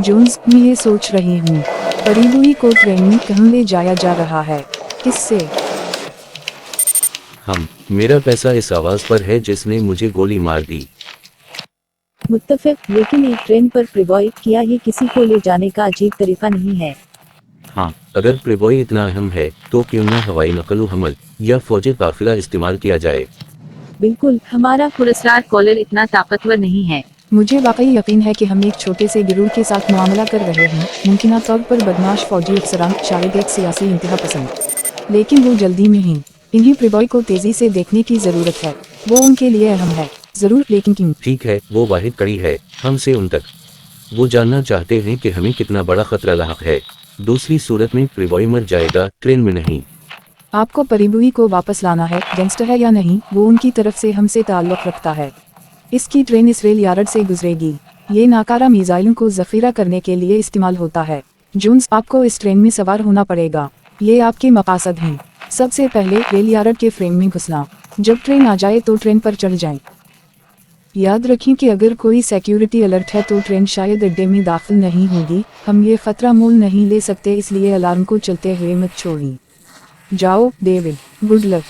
Jones मैं ये सोच रही हूँ। परिबुई को ट्रेन में कहाँ ले जाया जा रहा है? किससे? हम मेरा पैसा इस आवाज़ पर है जिसने मुझे गोली मार दी। मुत्तफिक लेकिन एक ट्रेन पर प्रिबॉय किया ये किसी को ले जाने का अजीब तरीका नहीं है? हाँ अगर प्रिबॉय इतना अहम है तो क्यों न हवाई नकलो हमल या फौजी काफिला इस्तेमाल किया जाए? बिल्कुल हमारा पुरस्कार कॉलर इतना ताकतवर नहीं है। मुझे वाकई यकीन है कि हम एक छोटे से गिरोह के साथ मामला कर रहे हैं। मुमकिन तौर पर बदमाश फौजी अफसरान शायद एक सियासी इंतहा पसंद। लेकिन वो जल्दी में ही। इन्हीं प्रिबॉय को तेज़ी से देखने की ज़रूरत है। वो उनके लिए अहम है। ज़रूर लेकिन क्यों? ठीक है वो वाहिद कड़ी है हम हमसे उन तक। वो जानना चाहते हैं कि हमें कितना बड़ा खतरा लाक है। दूसरी सूरत में प्रिबॉय मर जाएगा ट्रेन में नहीं। आपको परिबुई को वापस लाना है गैंगस्टर है या नहीं वो उनकी तरफ़ से हमसे ताल्लुक रखता है। इसकी ट्रेन इस रेल यार्ड से गुजरेगी। ये नाकारा मिसाइलों को जखीरा करने के लिए इस्तेमाल होता है। जून्स, आपको इस ट्रेन में सवार होना पड़ेगा। ये आपके मकासद हैं। सबसे पहले रेल यार्ड के फ्रेम में घुसना। जब ट्रेन आ जाए तो ट्रेन पर चढ़ जाएँ। याद रखें कि अगर कोई सिक्योरिटी अलर्ट है तो ट्रेन शायद अड्डे में दाखिल नहीं होगी। हम ये खतरा मोल नहीं ले सकते, इसलिए अलार्म को चलते हुए मत छोड़िए जाओ डेविड गुड लक